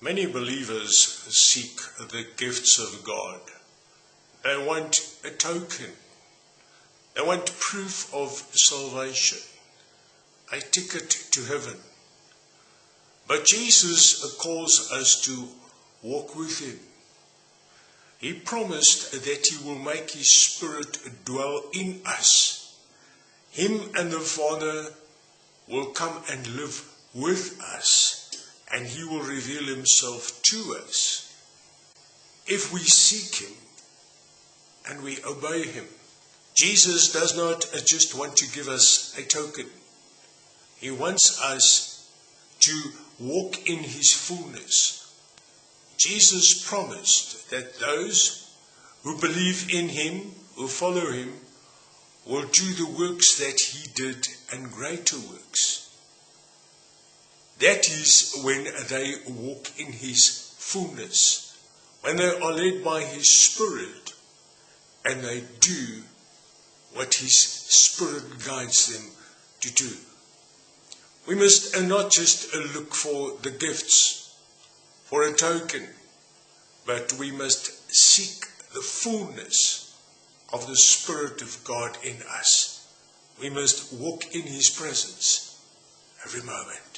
Many believers seek the gifts of God. They want a token. They want proof of salvation, a ticket to heaven. But Jesus calls us to walk with Him. He promised that He will make His Spirit dwell in us. Him and the Father will come and live with us and he will reveal himself to us if we seek him and we obey him. Jesus does not just want to give us a token. He wants us to walk in his fullness. Jesus promised that those who believe in him, who follow him, will do the works that he did and greater works. That is when they walk in His fullness, when they are led by His Spirit and they do what His Spirit guides them to do. We must uh, not just uh, look for the gifts, for a token, but we must seek the fullness of the Spirit of God in us. We must walk in His presence every moment.